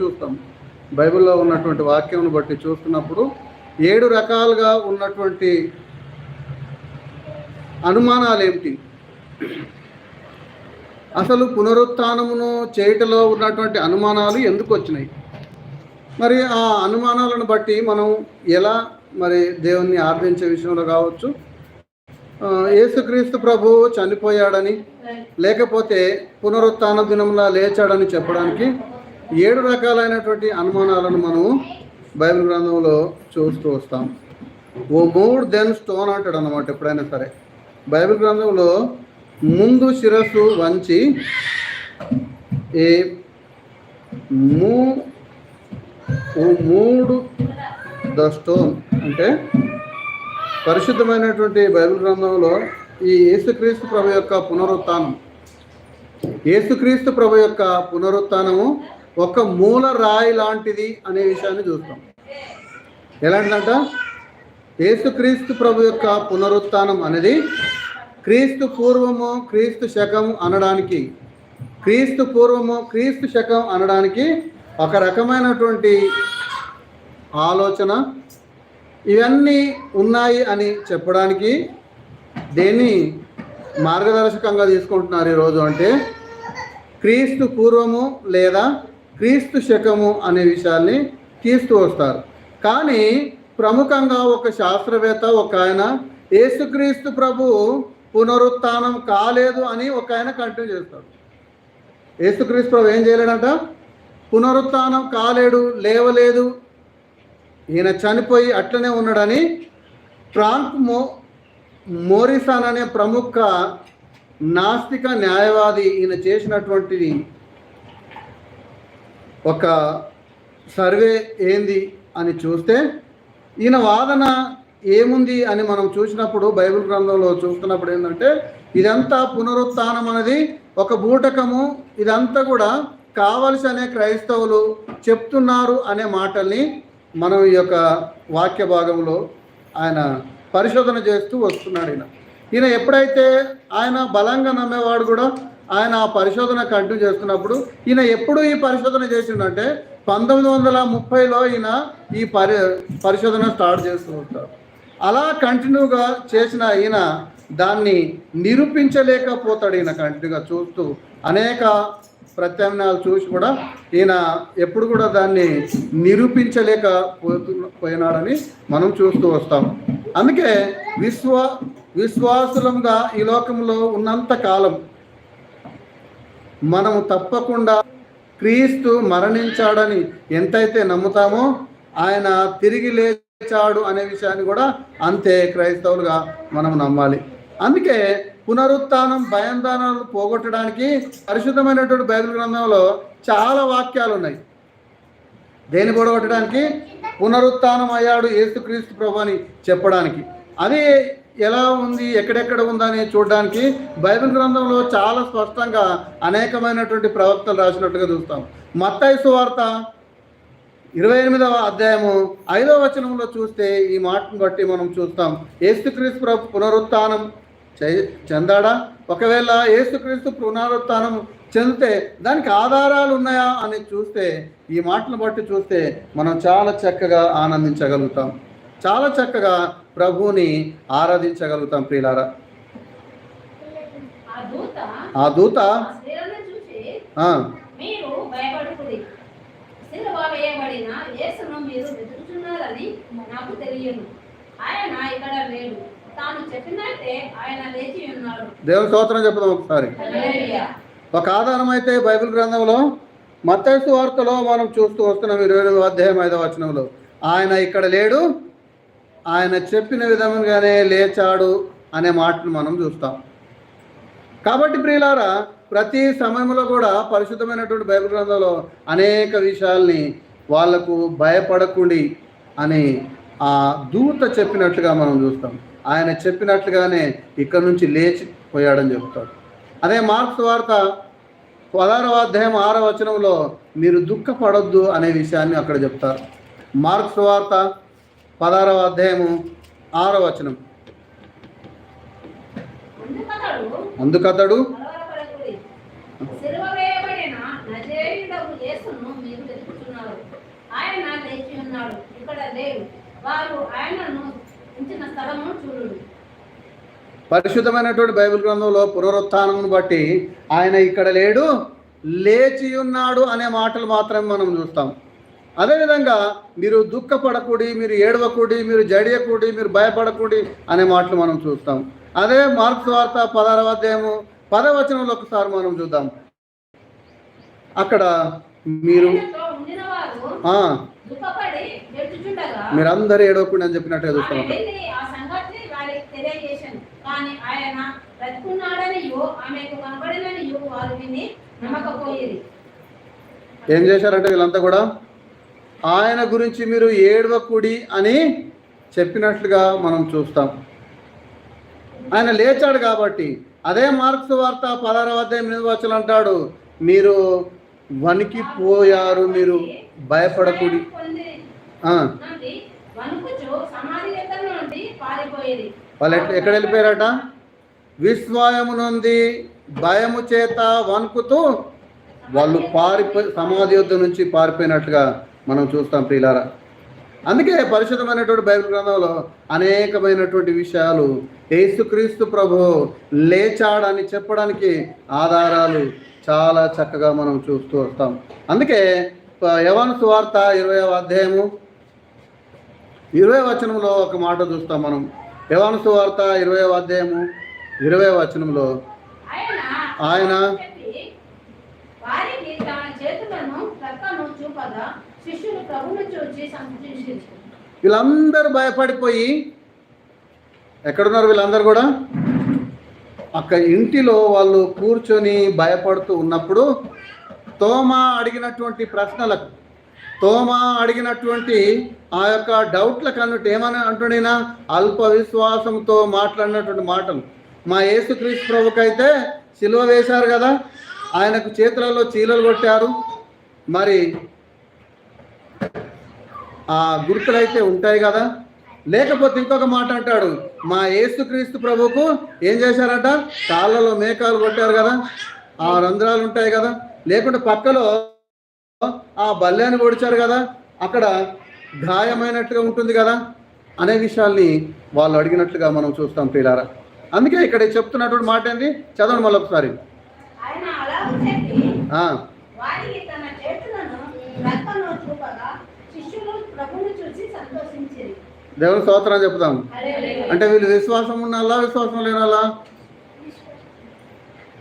చూస్తాం. బైబిల్లో ఉన్నటువంటి వాక్యం బట్టి చూస్తున్నప్పుడు ఏడు రకాలుగా ఉన్నటువంటి అనుమానాలు ఏమిటి అసలు పునరుత్నమును చేయటలో ఉన్నటువంటి అనుమానాలు ఎందుకు వచ్చినాయి? మరి ఆ అనుమానాలను బట్టి మనం ఎలా మరి దేవుణ్ణి ఆర్థించే విషయంలో కావచ్చు? యేసుక్రీస్తు ప్రభు చనిపోయాడని లేకపోతే పునరుత్న దినంలా లేచాడని చెప్పడానికి ఏడు రకాలైనటువంటి అనుమానాలను మనం బైబిల్ గ్రంథంలో చూస్తూ వస్తాం. ఓ మూడు దెన్ స్టోన్ అంటాడు అనమాట ఎప్పుడైనా సరే. బైబిల్ గ్రంథంలో ముందు శిరస్సు వంచి ఏ మూ ఓ మూడు ద స్టోన్ అంటే పరిశుద్ధమైనటువంటి బైబిల్ గ్రంథంలో ఈ యేసుక్రీస్తు ప్రభు యొక్క పునరుత్థానం యేసుక్రీస్తు ప్రభు యొక్క పునరుత్నము ఒక మూల రాయి లాంటిది అనే విషయాన్ని చూస్తాం. ఎలాంటిదంట? యేసుక్రీస్తు ప్రభు యొక్క పునరుత్థానం అనేది క్రీస్తు పూర్వము క్రీస్తు శకం అనడానికి క్రీస్తు పూర్వము క్రీస్తు శకం అనడానికి ఒక రకమైనటువంటి ఆలోచన. ఇవన్నీ ఉన్నాయి అని చెప్పడానికి దేన్ని మార్గదర్శకంగా తీసుకుంటున్నారు ఈరోజు అంటే క్రీస్తు పూర్వము లేదా క్రీస్తు శకము అనే విషయాల్ని తీస్తూ వస్తారు. కానీ ప్రముఖంగా ఒక శాస్త్రవేత్త ఒక ఆయన యేసుక్రీస్తు ప్రభు పునరుత్థానం కాలేదు అని ఒక ఆయన కంటిన్యూ చేస్తాడు. యేసుక్రీస్తు ప్రభు ఏం చేయలేడంట? పునరుత్థానం కాలేడు లేవలేదు. ఈయన చనిపోయి అట్లనే ఉన్నాడని ఫ్రాంక్ మో మోరిసన్ అనే ప్రముఖ నాస్తిక న్యాయవాది ఈయన చేసినటువంటిది ఒక సర్వే ఏంది అని చూస్తే ఈయన వాదన ఏముంది అని మనం చూసినప్పుడు బైబిల్ గ్రంథంలో చూస్తున్నప్పుడు ఏంటంటే ఇదంతా పునరుత్థానం అనేది ఒక బూటకము ఇదంతా కూడా కావలసి అనే క్రైస్తవులు చెప్తున్నారు అనే మాటల్ని మనం ఈ యొక్క వాక్య భాగంలో ఆయన పరిశోధన చేస్తూ వస్తున్నాడు ఈయన. ఈయన ఎప్పుడైతే ఆయన బలంగా నమ్మేవాడు కూడా ఆయన ఆ పరిశోధన కంటిన్యూ చేస్తున్నప్పుడు ఈయన ఎప్పుడు ఈ పరిశోధన చేసిండంటే పంతొమ్మిది వందల ముప్పైలో ఈయన ఈ పరి పరిశోధన స్టార్ట్ చేస్తూ ఉంటారు అలా కంటిన్యూగా చేసిన ఈయన దాన్ని నిరూపించలేకపోతాడు ఈయన కంటిన్యూగా చూస్తూ అనేక ప్రత్యామ్నాయాలు చూసి కూడా ఈయన ఎప్పుడు కూడా దాన్ని నిరూపించలేక పోతు- పోయినాడని మనం చూస్తూ వస్తాం. అందుకే విశ్వ విశ్వాసులంగా ఈ లోకంలో ఉన్నంత కాలం మనము తప్పకుండా క్రీస్తు మరణించాడని ఎంతైతే నమ్ముతామో ఆయన తిరిగి లేచాడు అనే విషయాన్ని కూడా అంతే క్రైస్తవులుగా మనం నమ్మాలి. అందుకే పునరుత్నం భయందానాలు పోగొట్టడానికి పరిశుద్ధమైనటువంటి బైబిల్ గ్రంథంలో చాలా వాక్యాలు ఉన్నాయి దేని పోగొట్టడానికి? పునరుత్థానం అయ్యాడు యేసుక్రీస్తు ప్రభు అని చెప్పడానికి. అది ఎలా ఉంది ఎక్కడెక్కడ ఉందని చూడడానికి బైబిల్ గ్రంథంలో చాలా స్పష్టంగా అనేకమైనటువంటి ప్రవక్తలు రాసినట్టుగా చూస్తాం. మత్తయి సువార్త ఇరవై ఎనిమిదవ అధ్యాయము ఐదవ వచనంలో చూస్తే ఈ మాటను బట్టి మనం చూస్తాం. ఏసుక్రీస్తు ప్రభు పునరుత్థానం చెందాడా? ఒకవేళ ఏసుక్రీస్తు పునరుత్నం చెందితే దానికి ఆధారాలు ఉన్నాయా అని చూస్తే ఈ మాటను బట్టి చూస్తే మనం చాలా చక్కగా ఆనందించగలుగుతాం. చాలా చక్కగా ప్రభువుని ఆరాధించగలుగుతాం ప్రియులారా. ఆ దూత దేవుని స్తోత్రం చెప్దాం ఒకసారి. ఒక ఆధారం అయితే బైబిల్ గ్రంథంలో మత్తైసు వార్తలో మనం చూస్తూ వస్తున్నాం ఇరవై ఎనిమిది అధ్యాయం ఐదవ వచనంలో. ఆయన ఇక్కడ లేడు ఆయన చెప్పిన విధంగానే లేచాడు అనే మాటను మనం చూస్తాం. కాబట్టి ప్రియులారా ప్రతి సమయంలో కూడా పరిశుద్ధమైనటువంటి బైబిల్ గ్రంథంలో అనేక విషయాల్ని వాళ్ళకు భయపడకుండి అని ఆ దూత చెప్పినట్లుగా మనం చూస్తాం. ఆయన చెప్పినట్లుగానే ఇక్కడ నుంచి లేచిపోయాడని చెప్తాడు. అదే మార్క్స్ వార్త పదారవ అధ్యాయం ఆరవ వచనంలో మీరు దుఃఖపడొద్దు అనే విషయాన్ని అక్కడ చెప్తారు. మార్క్స్ వార్త పదారవ అధ్యాయము ఆరవ వచనం. అందుకతడు పరిశుద్ధమైనటువంటి బైబిల్ గ్రంథంలో పునరుత్థానమును బట్టి ఆయన ఇక్కడ లేడు లేచి ఉన్నాడు అనే మాటలు మాత్రమే మనం చూస్తాం. అదేవిధంగా మీరు దుఃఖపడకూడి మీరు ఏడవకూడి మీరు జడియకూడి మీరు భయపడకూడి అనే మాటలు మనం చూస్తాం. అదే మార్క్స్ వార్త పదహారవ అధ్యాయము పదవచనంలో ఒకసారి మనం చూద్దాం. అక్కడ మీరు మీరందరూ ఏడవకూడి అని చెప్పినట్టుగా ఆమె చూస్తాం. ఏం చేశారంటే వీళ్ళంతా కూడా? ఆయన గురించి మీరు ఏడవకుడి అని చెప్పినట్లుగా మనం చూస్తాం. ఆయన లేచాడు కాబట్టి అదే మార్క్స్ వార్త పదహారవ అధ్యాయం ఎనిమిది అంటాడు మీరు వణికిపోయారు మీరు భయపడకుడి. వాళ్ళు ఎట్లా ఎక్కడ వెళ్ళిపోయారట? విస్మయము నుండి భయము చేత వణుకుతూ వాళ్ళు పారిపోయి సమాధి యుద్ధం నుంచి పారిపోయినట్లుగా మనం చూస్తాం ప్రియులారా. అందుకే పరిశుద్ధమైనటువంటి బైబిల్ గ్రంథంలో అనేకమైనటువంటి విషయాలు యేసుక్రీస్తు ప్రభు లేచాడని చెప్పడానికి ఆధారాలు చాలా చక్కగా మనం చూస్తూ వస్తాం. అందుకే యవన సువార్త ఇరవై అధ్యాయము ఇరవై వచనంలో ఒక మాట చూస్తాం మనం. యవన సువార్త ఇరవై అధ్యాయము ఇరవై వచనంలో ఆయన ఆయన చెప్పి వారికి తన చేతులను ప్రక్కను చూపగా శిష్యులు సంతోషించారు. వీళ్ళందరూ భయపడిపోయి ఎక్కడున్నారు వీళ్ళందరూ కూడా? అక్కడ ఇంటిలో వాళ్ళు కూర్చొని భయపడుతూ ఉన్నప్పుడు తోమా అడిగినటువంటి ప్రశ్నలకు తోమా అడిగినటువంటి ఆ యొక్క డౌట్లకు అన్నట్టు ఏమని అంటుండేనా అల్ప విశ్వాసంతో మాట్లాడినటువంటి మాటలు. మా యేసుక్రీస్తు ప్రభుకైతే సిలువ వేశారు కదా ఆయనకు చేతులలో చీలలు కొట్టారు. మరి ఆ గుర్తులైతే ఉంటాయి కదా. లేకపోతే ఇంకొక మాట అంటాడు మా యేసుక్రీస్తు ప్రభుకు ఏం చేశారట? కాళ్ళలో మేకాలు కొట్టారు కదా. ఆ రంధ్రాలు ఉంటాయి కదా. లేకుంటే పక్కలో ఆ బల్యాన్ని పొడిచారు కదా. అక్కడ గాయమైనట్టుగా ఉంటుంది కదా. అనే విషయాల్ని వాళ్ళు అడిగినట్లుగా మనం చూస్తాం ప్రియులారా. అందుకే ఇక్కడ చెప్తున్నటువంటి మాట ఏంది? చదవండి మళ్ళీ ఒకసారి ఆయన అలా చెప్పి ఆ, వారికి తన చేతులను ప్రక్కను చూపగా శిష్యులు ప్రభువును చూసి సంతోషించారు దేవుని స్తోత్రం చెప్తాం. అంటే వీళ్ళు విశ్వాసం ఉన్నాలా విశ్వాసం లేనాలా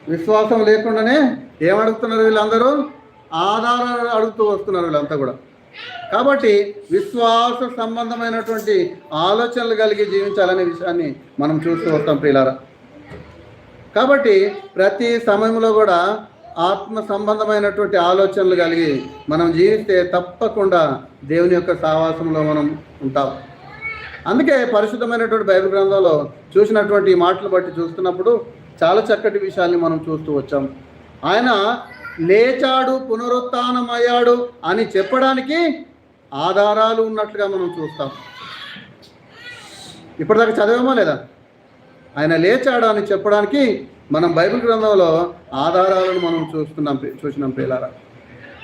విశ్వాసం లేకుండానే ఏమడుగుతున్నారు వీళ్ళందరూ? ఆధారాలు అడుగుతూ వస్తున్నారు వీళ్ళంతా కూడా. కాబట్టి విశ్వాస సంబంధమైనటువంటి ఆలోచనలు కలిగి జీవించాలనే విషయాన్ని మనం చూస్తూ వస్తాం ప్రియులారా. కాబట్టి ప్రతి సమయంలో కూడా ఆత్మ సంబంధమైనటువంటి ఆలోచనలు కలిగి మనం జీవిస్తే తప్పకుండా దేవుని యొక్క సావాసంలో మనం ఉంటాం. అందుకే పరిశుద్ధమైనటువంటి బైబిల్ గ్రంథంలో చూసినటువంటి ఈ మాటలు బట్టి చూస్తున్నప్పుడు చాలా చక్కటి విషయాల్ని మనం చూస్తూ వచ్చాం. ఆయన లేచాడు పునరుత్నమయ్యాడు అని చెప్పడానికి ఆధారాలు ఉన్నట్లుగా మనం చూస్తాం. ఇప్పటిదాకా చదివామా లేదా? ఆయన లేచాడు అని చెప్పడానికి మనం బైబిల్ గ్రంథంలో ఆధారాలను మనం చూస్తున్నాం చూసినాం ప్రియులారా.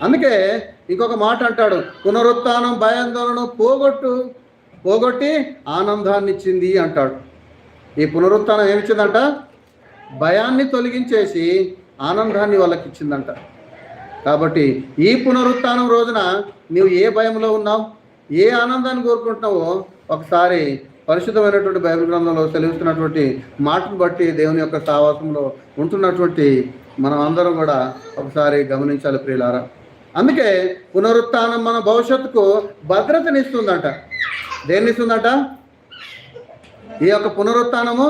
అందుకే ఇంకొక మాట అంటాడు పునరుత్నం భయాందోళన పోగొట్టు పోగొట్టి ఆనందాన్ని ఇచ్చింది అంటాడు. ఈ పునరుత్నం ఏమిచ్చిందంట? భయాన్ని తొలగించేసి ఆనందాన్ని వాళ్ళకి ఇచ్చిందంట కాబట్టి ఈ పునరుత్నం రోజున నువ్వు ఏ భయంలో ఉన్నావు? ఏ ఆనందాన్ని కోరుకుంటున్నావో ఒకసారి పరిశుద్ధమైనటువంటి బైబిల్ గ్రంథంలో సెలవిస్తున్నటువంటి మాటను బట్టి దేవుని యొక్క సావాసంలో ఉంటున్నటువంటి మనం అందరం కూడా ఒకసారి గమనించాలి ప్రియులారా. అందుకే పునరుత్నం మన భవిష్యత్తుకు భద్రతనిస్తుందంట. దేన్ని ఇస్తుందట? ఈ యొక్క పునరుత్నము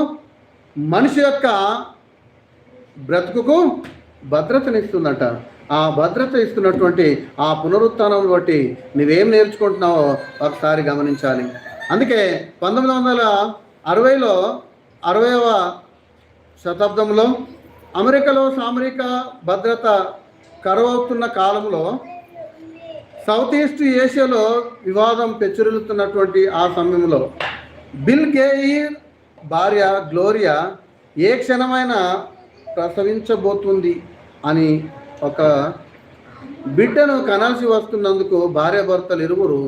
మనిషి యొక్క బ్రతుకుకు భద్రతనిస్తుందట ఆ భద్రత ఇస్తున్నటువంటి ఆ పునరుత్నం బట్టి నువ్వేం నేర్చుకుంటున్నావో ఒకసారి గమనించాలి. అందుకే పంతొమ్మిది వందల అరవైలో అరవైవ శతాబ్దంలో అమెరికాలో సామరిక భద్రత కరువవుతున్న కాలంలో సౌత్ ఈస్ట్ ఏషియాలో వివాదం పెచ్చురులుతున్నటువంటి ఆ సమయంలో బిల్ గేయిర్ భార్య గ్లోరియా ఏ క్షణమైన ప్రసవించబోతుంది అని ఒక బిడ్డను కనాల్సి వస్తున్నందుకు భార్యాభర్తలు ఇరువురు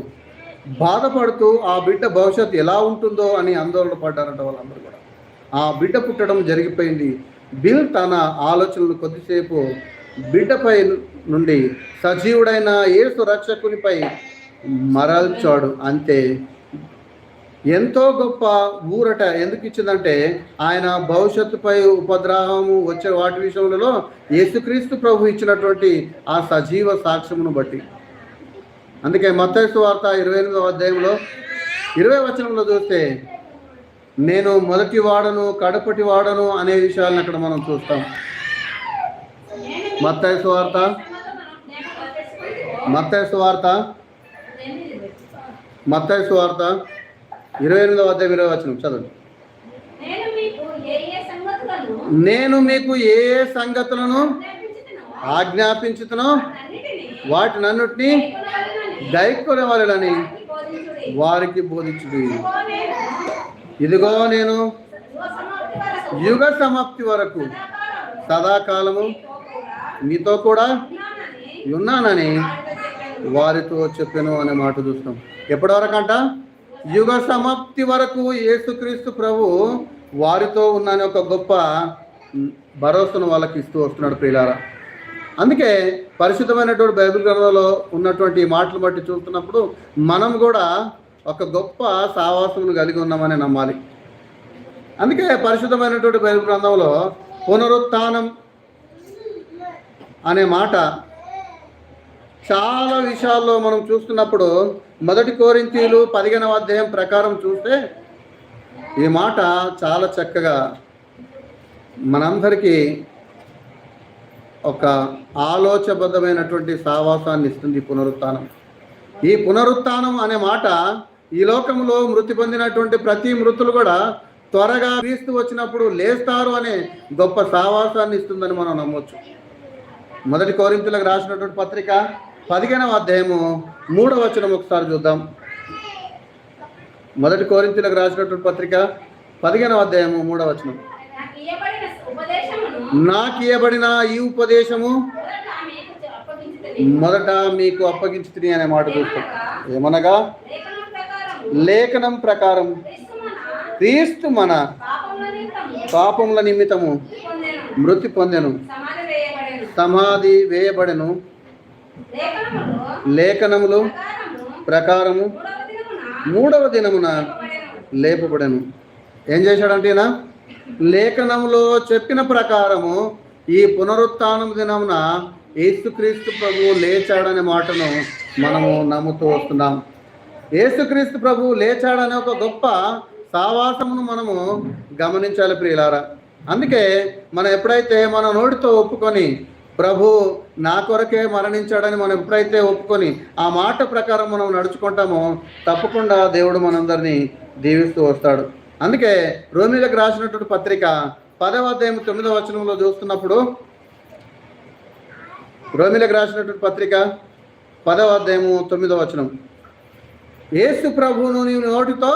బాధపడుతూ ఆ బిడ్డ భవిష్యత్తు ఎలా ఉంటుందో అని ఆందోళన పడ్డారంట వాళ్ళందరూ కూడా. ఆ బిడ్డ పుట్టడం జరిగిపోయింది. బిల్ తన ఆలోచనలు కొద్దిసేపు బిడ్డపై నుండి సజీవుడైన ఏసు రక్షకునిపై మరల్చాడు. అంతే. ఎంతో గొప్ప ఊరట ఎందుకు ఇచ్చిందంటే ఆయన భవిష్యత్తుపై ఉపద్రవము వచ్చే వాటి విషయంలో యేసుక్రీస్తు ప్రభు ఇచ్చినటువంటి ఆ సజీవ సాక్ష్యమును బట్టి. అందుకే మత్తైసు వార్త ఇరవై ఎనిమిదవ అధ్యాయంలో ఇరవై వచనంలో చూస్తే నేను మొదటి వాడను కడపటి వాడను అనే విషయాలను అక్కడ మనం చూస్తాం. నేను మీ మత్తయి సువార్త నేను వచ్చేసుకుంటూ మత్తయి సువార్త ఎనిమిది. మత్తయి సువార్త ఇరవై ఎనిమిదవ అధ్యాయం ఇరవై వచనం చదవండి నేను మీకు ఏ ఏ సంగతులను ఆజ్ఞాపించుతునో వాటినన్నిటినీ కైకొనవలెనని గైకొనవలెనని వారికి బోధించుడి. ఇదిగో నేను యుగ సమాప్తి వరకు సదాకాలము మీతో కూడా ఉన్నానని వారితో చెప్పాను. అనే మాట చూస్తాం. ఎప్పటివరకంట? యుగ సమాప్తి వరకు యేసుక్రీస్తు ప్రభు వారితో ఉన్నానే ఒక గొప్ప భరోసను భరోసాను వాళ్ళకి ఇస్తూ వస్తున్నాడు ప్రియులారా. అందుకే పరిశుద్ధమైనటువంటి బైబిల్ గ్రంథంలో ఉన్నటువంటి ఈ మాటలు బట్టి చూస్తున్నప్పుడు మనం కూడా ఒక గొప్ప సావాసమును కలిగి ఉన్నామని నమ్మాలి. అందుకే పరిశుద్ధమైనటువంటి బైబిల్ గ్రంథంలో పునరుత్థానం అనే మాట చాలా విషయాల్లో మనం చూస్తున్నప్పుడు మొదటి కోరింతీలు పదిహేనవ అధ్యాయం ప్రకారం చూస్తే ఈ మాట చాలా చక్కగా మనందరికీ ఒక ఆలోచబద్ధమైనటువంటి సావాసాన్ని ఇస్తుంది పునరుత్నం ఈ పునరుత్నం అనే మాట ఈ లోకంలో మృతి పొందినటువంటి ప్రతి మృతులు కూడా త్వరగా క్రీస్తు వచ్చినప్పుడు లేస్తారు అనే గొప్ప సావాసాన్ని ఇస్తుందని మనం నమ్మొచ్చు. మొదటి కోరింతులకు రాసినటువంటి పత్రిక పదిహేనవ అధ్యాయము మూడవ వచనం ఒకసారి చూద్దాం. మొదటి కోరింతులకు రాసినటువంటి పత్రిక పదిహేనవ అధ్యాయము మూడవ వచనం. నాకు ఇవ్వబడిన ఈ ఉపదేశము మొదట మీకు అప్పగించుతుంది అనే మాట చూస్తాం. ఏమనగా? లేఖనం ప్రకారం క్రీస్తు మన పాపముల నిమిత్తము మృతి పొందెను. సమాధి వేయబడెను. లేఖనములో లేఖనములు ప్రకారము మూడవ దినమున. లేపబడెను ఏం చేశాడంటే ఈయన లేఖనంలో చెప్పిన ప్రకారము ఈ పునరుత్థానం దినమున యేసుక్రీస్తు ప్రభువు లేచాడనే మాటను మనము నమ్ముతూ వస్తున్నాం యేసుక్రీస్తు ప్రభువు లేచాడనే ఒక గొప్ప సావాసమును మనము గమనించాలి ప్రియులారా అందుకే మనం ఎప్పుడైతే మన నోటితో ఒప్పుకొని ప్రభు నా కొరకే మరణించాడని మనం ఎప్పుడైతే ఒప్పుకొని ఆ మాట ప్రకారం మనం నడుచుకుంటామో తప్పకుండా దేవుడు మనందరినీ దీవిస్తూ వస్తాడు. అందుకే రోమిలకు రాసినటువంటి పత్రిక పదవ అధ్యాయం తొమ్మిదవ వచనంలో చూస్తున్నప్పుడు రోమిలకు రాసినటువంటి పత్రిక పదవ అధ్యాయము తొమ్మిదవ వచనం. ఏసు ప్రభువును నీవు నోటితో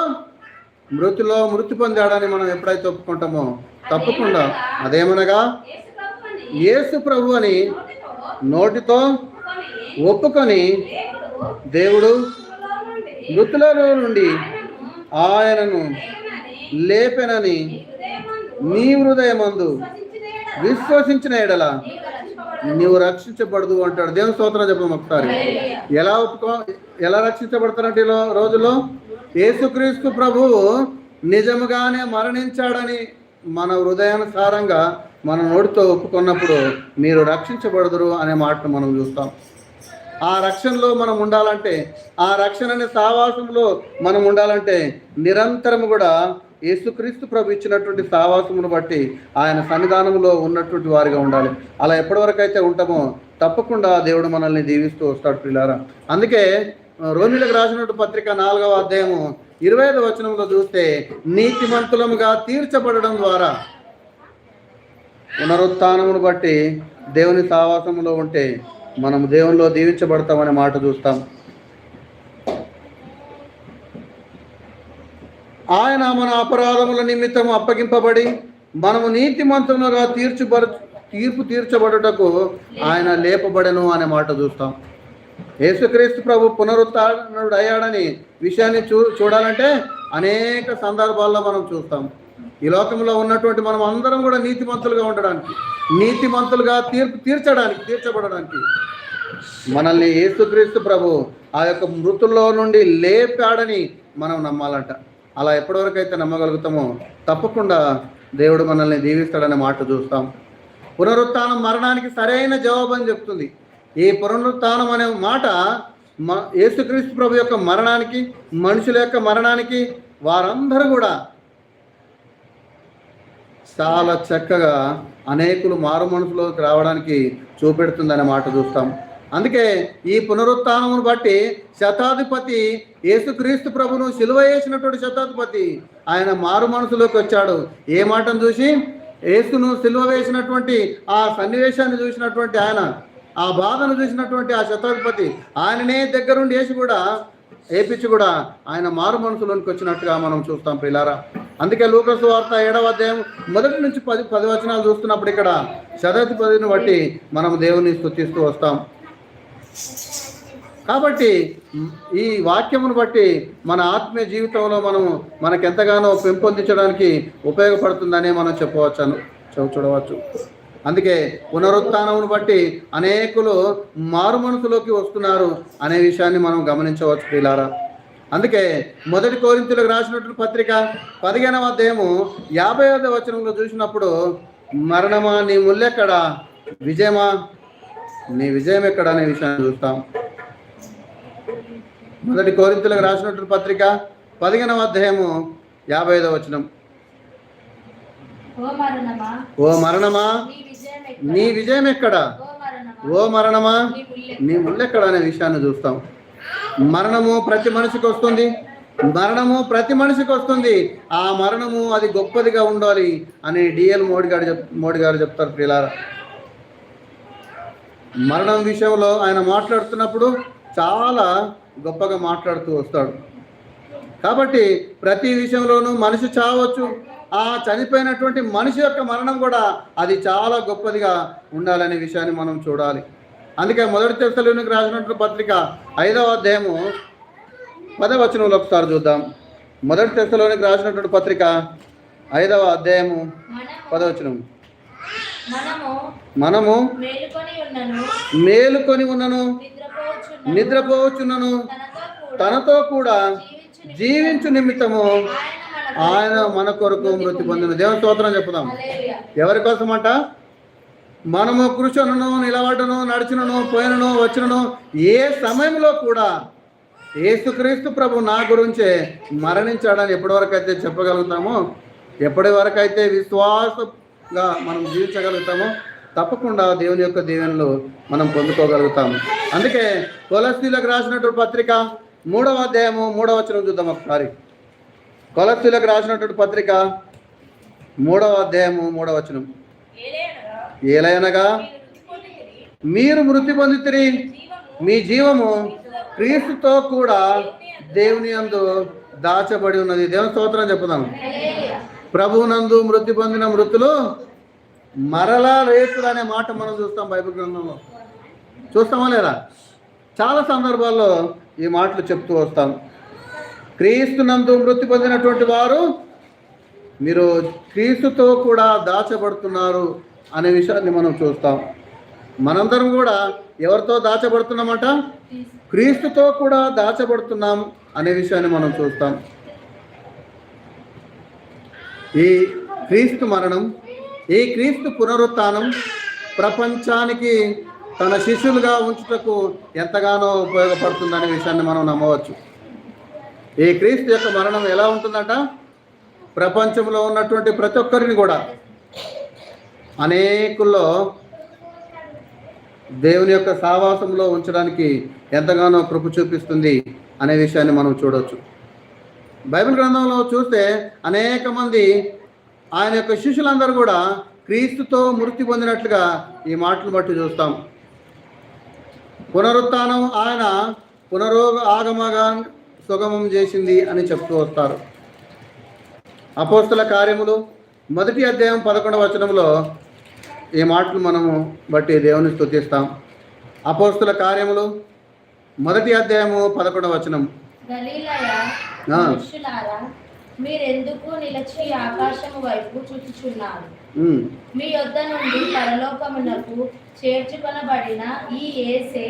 మృతిలో మృతి పొందాడని మనం ఎప్పుడైతే ఒప్పుకుంటామో తప్పకుండా అదేమనగా యేసు ప్రభు అని నోటితో ఒప్పుకొని దేవుడు మృతులలో నుండి ఆయనను లేపెనని నీ హృదయమందు విశ్వసించిన ఎడల నువ్వు నీవు రక్షించబడదు అంటాడు. దేవుని స్తోత్రం చెప్పడం ఒకసారి. ఎలా ఒప్పుకో ఎలా రక్షించబడతారంటే రోజులో యేసుక్రీస్తు ప్రభువు నిజముగానే మరణించాడని మన హృదయానుసారంగా మన నోటితో ఒప్పుకున్నప్పుడు మీరు రక్షించబడదురు అనే మాటను మనం చూస్తాం. ఆ రక్షణలో మనం ఉండాలంటే ఆ రక్షణ అనే సావాసంలో మనం ఉండాలంటే నిరంతరం కూడా యేసుక్రీస్తు ప్రభు ఇచ్చినటువంటి సావాసమును బట్టి ఆయన సన్నిధానంలో ఉన్నటువంటి వారిగా ఉండాలి. అలా ఎప్పటివరకైతే అయితే ఉంటామో తప్పకుండా దేవుడు మనల్ని దీవిస్తూ వస్తాడు పిల్లారా అందుకే రోమిలకు రాసినటువంటి పత్రిక నాలుగవ అధ్యాయము ఇరవై ఐదు వచనంలో చూస్తే నీతిమంతులముగా తీర్చబడడం ద్వారా పునరుత్నమును బట్టి దేవుని సావాసంలో ఉంటే మనం దేవునిలో దీవించబడతామనే మాట చూస్తాం. ఆయన మన అపరాధముల నిమిత్తం అప్పగింపబడి మనము నీతిమంతులుగా తీర్చుబర తీర్పు తీర్చబడుటకు ఆయన లేపబడెను అనే మాట చూస్తాం. యేసుక్రీస్తు ప్రభు పునరుత్డు అయ్యాడని విషయాన్ని చూ చూడాలంటే అనేక సందర్భాల్లో మనం చూస్తాం. ఈ లోకంలో ఉన్నటువంటి మనం అందరం కూడా నీతిమంతులుగా ఉండడానికి నీతిమంతులుగా తీర్పు తీర్చడానికి తీర్చబడడానికి మనల్ని ఏసుక్రీస్తు ప్రభు ఆ యొక్క మృతుల్లో నుండి లేపాడని మనం నమ్మాలంట. అలా ఎప్పటివరకు అయితే నమ్మగలుగుతామో తప్పకుండా దేవుడు మనల్ని దీవిస్తాడనే మాట చూస్తాం. పునరుత్థానం మరణానికి సరైన జవాబు అని చెప్తుంది. ఈ పునరుత్థానం అనే మాట మ యేసుక్రీస్తు ప్రభు యొక్క మరణానికి మనుషుల యొక్క మరణానికి వారందరూ కూడా చాలా చక్కగా అనేకులు మారు మనసులోకి రావడానికి చూపెడుతుందనే మాట చూస్తాం. అందుకే ఈ పునరుత్నమును బట్టి శతాధిపతి యేసుక్రీస్తు ప్రభును సిలువ వేసినటువంటి శతాధిపతి ఆయన మారు మనసులోకి వచ్చాడు. ఏ మాటను చూసి? యేసును సిలువ వేసినటువంటి ఆ సన్నివేశాన్ని చూసినటువంటి ఆయన ఆ బాధను చూసినటువంటి ఆ శతాధిపతి ఆయననే దగ్గరుండి వేసి కూడా ఏపించి కూడా ఆయన మారు మనసులోనికి వచ్చినట్టుగా మనం చూస్తాం పిల్లారా అందుకే లూకస్ వార్త ఏడవ అధ్యాయం మొదటి నుంచి పది పది వచనాలు చూస్తున్నప్పుడు ఇక్కడ శతాధిపతిని బట్టి మనం దేవుని స్థుతిస్తూ వస్తాం. కాబట్టి ఈ వాక్యమును బట్టి మన ఆత్మీయ జీవితంలో మనం మనకెంతగానో పెంపొందించడానికి ఉపయోగపడుతుందనే మనం చెప్పవచ్చాను చూడవచ్చు. అందుకే పునరుత్నమును బట్టి అనేకులు మారు మనసులోకి వస్తున్నారు అనే విషయాన్ని మనం గమనించవచ్చు పిల్లారా అందుకే మొదటి కోరింతులకు రాసినటువంటి పత్రిక పదిహేనవ అధ్యాయము యాభై ఐదవ వచనంలో చూసినప్పుడు మరణమా నీ ముల్లెక్కడ విజయమా? నీ విజయం ఎక్కడ? అనే విషయాన్ని చూస్తాం. మొదటి కోరింతులకు రాసినటువంటి పత్రిక పదిహేనవ అధ్యాయము యాభై ఐదవ వచనం. ఓ మరణమా? నీ విజయం ఎక్కడ? ఓ మరణమా? నీ ముళ్ళెక్కడ అనే విషయాన్ని చూస్తాం. మరణము ప్రతి మనిషికి వస్తుంది. మరణము ప్రతి మనిషికి వస్తుంది. ఆ మరణము అది గొప్పదిగా ఉండాలి అని డిఎల్ మోడీ గారు చెప్ మోడీ గారు చెప్తారు ప్రియులారా. మరణం విషయంలో ఆయన మాట్లాడుతున్నప్పుడు చాలా గొప్పగా మాట్లాడుతూ వస్తాడు. కాబట్టి ప్రతి విషయంలోనూ మనిషి చావచ్చు. ఆ చనిపోయినటువంటి మనిషి యొక్క మరణం కూడా అది చాలా గొప్పదిగా ఉండాలనే విషయాన్ని మనం చూడాలి. అందుకే మొదటి తెసలోనికి రాసినటువంటి పత్రిక ఐదవ అధ్యాయము పదవచనంలో ఒకసారి చూద్దాం. మొదటి తెసలోనికి రాసినటువంటి పత్రిక ఐదవ అధ్యాయము పదవచనం. మనము మేలుకొని ఉన్నను నిద్రపోవచ్చున్నను తనతో కూడా జీవించు నిమిత్తము ఆయన మన కొరకు మృతి పొందిన దేవుని స్తోత్రం చెప్పుదాం. ఎవరి కోసమంట? మనము కూర్చొనను నిలబడను నడిచినను పోయినను వచ్చినను ఏ సమయంలో కూడా ఏసుక్రీస్తు ప్రభు నా గురించే మరణించాడని ఎప్పటివరకైతే అయితే చెప్పగలుగుతామో ఎప్పటి వరకు అయితే విశ్వాసంగా మనం జీవించగలుగుతామో తప్పకుండా దేవుని యొక్క దీవెనలు మనం పొందుకోగలుగుతాము. అందుకే కొలస్తీలకు రాసినటువంటి పత్రిక మూడవ అధ్యాయము మూడవ వచనం చూద్దాం ఒకసారి. కొలస్తీలకు రాసినటువంటి పత్రిక మూడవ అధ్యాయము మూడవ వచనం. ఏలయనగా మీరు మృతి పొందితిరి. మీ జీవము క్రీస్తుతో కూడా దేవుని అందు దాచబడి ఉన్నది. దేవుని స్తోత్రం చెప్పుదాం. ప్రభునందు మృతి పొందిన మృతులు మరలా రేతులు అనే మాట మనం చూస్తాం బైబిల్ గ్రంథంలో. చూస్తామా లేదా? చాలా సందర్భాల్లో ఈ మాటలు చెప్తూ వస్తాం. క్రీస్తునందు మృతి పొందినటువంటి వారు మీరు క్రీస్తుతో కూడా దాచబడుతున్నారు. అనే విషయాన్ని మనం చూస్తాం. మనందరం కూడా ఎవరితో దాచబడుతున్నామట? క్రీస్తుతో కూడా దాచబడుతున్నాం అనే విషయాన్ని మనం చూస్తాం. ఈ క్రీస్తు మరణం ఈ క్రీస్తు పునరుత్నం ప్రపంచానికి తన శిష్యులుగా ఉంచుటకు ఎంతగానో ఉపయోగపడుతుందనే విషయాన్ని మనం నమ్మవచ్చు. ఈ క్రీస్తు యొక్క మరణం ఎలా ఉంటుందట? ప్రపంచంలో ఉన్నటువంటి ప్రతి ఒక్కరిని కూడా అనేకుల్లో దేవుని యొక్క సావాసంలో ఉంచడానికి ఎంతగానో కృప చూపిస్తుంది అనే విషయాన్ని మనం చూడవచ్చు బైబిల్ గ్రంథంలో చూస్తే అనేక మంది ఆయన యొక్క శిష్యులందరూ కూడా క్రీస్తుతో మృతి పొందినట్లుగా ఈ మాటలు బట్టి చూస్తాం. పునరుత్నం ఆయన పునరోగ ఆగమగా సుగమం చేసింది అని చెప్తూ వస్తారు. అపోస్తుల కార్యములు మొదటి అధ్యాయం పదకొండవ వచనంలో ఈ మాటలు మనము బట్టి దేవుని స్తుతిస్తాం. అపోస్తుల కార్యములు మొదటి అధ్యాయము పదకొండవ వచనం. మీరెందుకు నిలిచి ఆకాశము వైపు చూచుచున్నారు? మీ యొద్ద నుండి పరలోకమునకు చేర్చుకొనబడిన ఈ ఏసే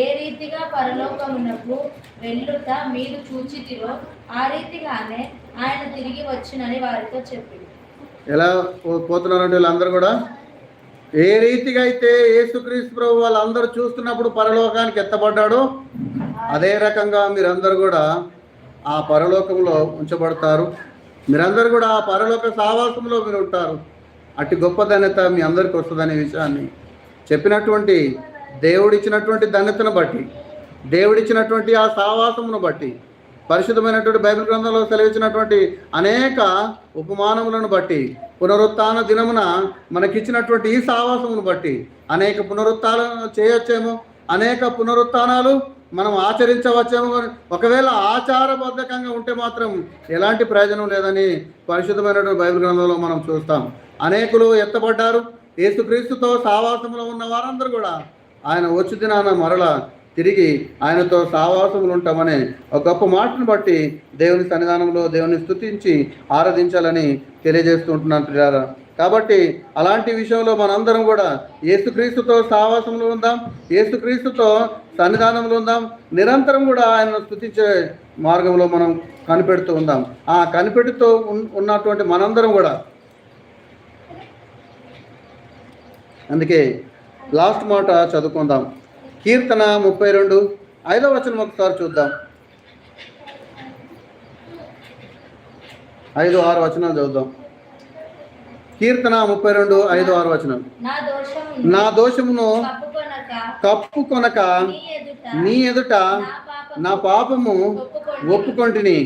ఏ రీతిగా పరలోకమునకు వెళ్ళుట మీరు చూచితిరో ఆ రీతిగానే ఆయన తిరిగి వచ్చినని వారితో చెప్పింది ఎలా పోతున్నారంటే వీళ్ళందరూ కూడా? ఏ రీతిగా అయితే యేసుక్రీస్తు ప్రభు వాళ్ళందరూ చూస్తున్నప్పుడు పరలోకానికి ఎత్తబడ్డాడో అదే రకంగా మీరందరూ కూడా ఆ పరలోకంలో ఉంచబడతారు. మీరందరూ కూడా ఆ పరలోక సావాసంలో మీరు ఉంటారు. అట్టి గొప్ప ధన్యత మీ అందరికి వస్తుందనే విషయాన్ని చెప్పినటువంటి దేవుడిచ్చినటువంటి ధన్యతను బట్టి దేవుడిచ్చినటువంటి ఆ సావాసమును బట్టి పరిశుద్ధమైనటువంటి బైబిల్ గ్రంథంలో సెలవిచ్చినటువంటి అనేక ఉపమానములను బట్టి పునరుత్న దినమున మనకిచ్చినటువంటి ఈ సావాసమును బట్టి అనేక పునరుత్థానాలు చేయొచ్చేమో అనేక పునరుత్నాలు మనం ఆచరించవచ్చేమో కానీ ఒకవేళ ఆచారబద్ధకంగా ఉంటే మాత్రం ఎలాంటి ప్రయోజనం లేదని పరిశుద్ధమైనటువంటి బైబిల్ గ్రంథంలో మనం చూస్తాం. అనేకులు ఎత్తబడ్డారు. యేసుక్రీస్తుతో సావాసంలో ఉన్న వారందరూ కూడా ఆయన వచ్చి దినాన మరల తిరిగి ఆయనతో సావాసములు ఉంటామనే ఒక గొప్ప మాటను బట్టి దేవుని సన్నిధానంలో దేవుని స్తుతించి ఆరాధించాలని తెలియజేస్తుంటున్నాను ప్రియారా కాబట్టి అలాంటి విషయంలో మనందరం కూడా ఏసుక్రీస్తుతో సావాసంలో ఉందాం ఏసుక్రీస్తుతో సన్నిధానంలో ఉందాం నిరంతరం కూడా ఆయనను స్థుతించే మార్గంలో మనం కనిపెడుతూ ఉందాం. ఆ కనిపెడుతూ ఉన్నటువంటి మనందరం కూడా అందుకే లాస్ట్ మాట చదువుకుందాం. కీర్తన ముప్పై రెండు. ఐదో వచనం ఒకసారి చూద్దాం. ఐదు ఆరు వచనాలు చదువుదాం. కీర్తన ముప్పై రెండు ఐదు ఆరు వచనం. నా దోషము నా దోషమును కప్పుకొనక నీ ఎదుట నీ పాపము ఒప్పుకొంటిని.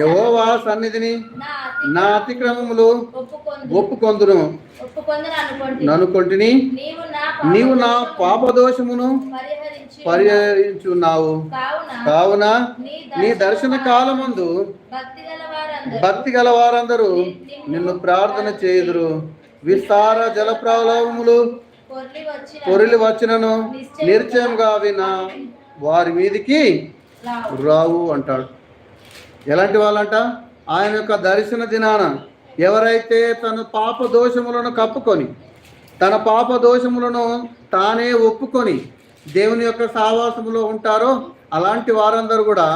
యెహోవా సన్నిధిని నా అతి నా అతిక్రమములు ఒప్పుకొందు ఒప్పుకొందును. ననుకొంటిని. నీవు నా పాపదోషమును పాపదోషమును పరిహరించి. పరిహరించున్నావు. కావున నీ దర్శన కాలమందు భక్తి గల వారందరూ నిన్ను ప్రార్థన చేయుదురు. విస్తార జల ప్రళయములు పొర్లి వచ్చిన పొరిలి వచ్చినను నిశ్చయంగా విన వారి మీదికి రావు. రావు అంటాడు. ఎలాంటి వాళ్ళంట? ఆయన యొక్క దర్శన దినాన ఎవరైతే తన పాప దోషములను కప్పుకొని తన పాప దోషములను తానే ఒప్పుకొని దేవుని యొక్క సావాసములో ఉంటారో అలాంటి వారందరూ కూడా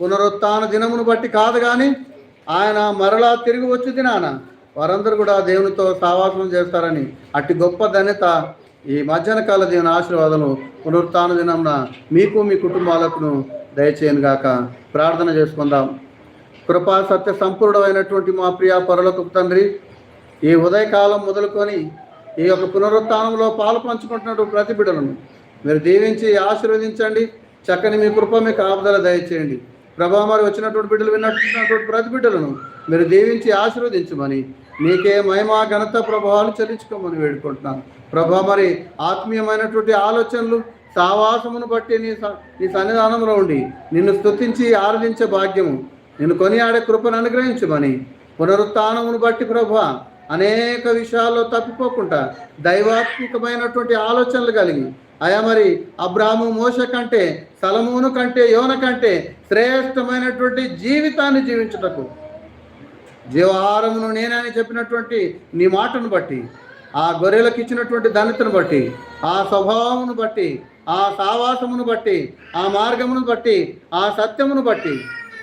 పునరుత్థాన దినమును బట్టి కాదు కానీ ఆయన మరలా తిరిగి వచ్చి దినాన వారందరూ కూడా దేవునితో సావాసం చేస్తారని అట్టి గొప్ప ధన్యత ఈ మధ్యాహ్న కాల దేవుని ఆశీర్వాదము పునరుత్థాన దినమున మీకు మీ కుటుంబాలకును దయచేయను గాక. ప్రార్థన చేసుకుందాం. కృపా సత్య సంపూర్ణమైనటువంటి మా ప్రియ పరులకు తండ్రి ఈ ఉదయకాలం మొదలుకొని ఈ యొక్క పునరుత్నంలో పాలు పంచుకుంటున్నటువంటి ప్రతి బిడ్డలను మీరు దీవించి ఆశీర్వదించండి. చక్కని మీ కృప మీకు ఆపదల దయచేయండి. ప్రభా మరి వచ్చినటువంటి బిడ్డలు విన్నటువంటి ప్రతి బిడ్డలను మీరు దీవించి ఆశీర్వదించమని నీకే మహిమ ఘనత ప్రభావాలు చెల్లించుకోమని వేడుకుంటున్నాను. ప్రభా మరి ఆత్మీయమైనటువంటి ఆలోచనలు సావాసమును బట్టి నీ స- నీ సన్నిధానంలో ఉండి నిన్ను స్తుతించి ఆరాధించే భాగ్యము నిన్ను కొనియాడే కృపను అనుగ్రహించమని పునరుత్నమును బట్టి ప్రభా అనేక విషయాల్లో తప్పిపోకుండా దైవాత్మికమైనటువంటి ఆలోచనలు కలిగి అయా మరి అబ్రాహము మోస కంటే సలమును కంటే యోన కంటే శ్రేష్టమైనటువంటి జీవితాన్ని జీవించుటకు. జీవహారమును నేనని చెప్పినటువంటి నీ మాటను బట్టి ఆ గొర్రెలకు ఇచ్చినటువంటి ధనితను బట్టి ఆ స్వభావమును బట్టి ఆ సావాసమును బట్టి ఆ మార్గమును బట్టి ఆ సత్యమును బట్టి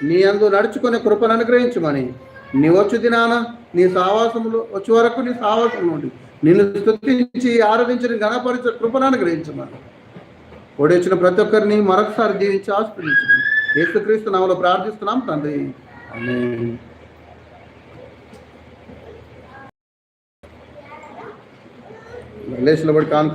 నీ అందు నడుచుకునే కృపను అనుగ్రహించమని నీ వచ్చు దినాన నీ సావాసములు వచ్చే వరకు నీ సావాసము నుండి నిన్ను స్తుతించి ఆరాధించిన ఘనపరిచే కృపను అనుగ్రహించమని. ఓడొచ్చిన ప్రతి ఒక్కరిని మరొకసారి దీవించి ఆస్వాదించమని యేసుక్రీస్తు నామలో ప్రార్థిస్తున్నాం తండ్రి. లేచిన కాను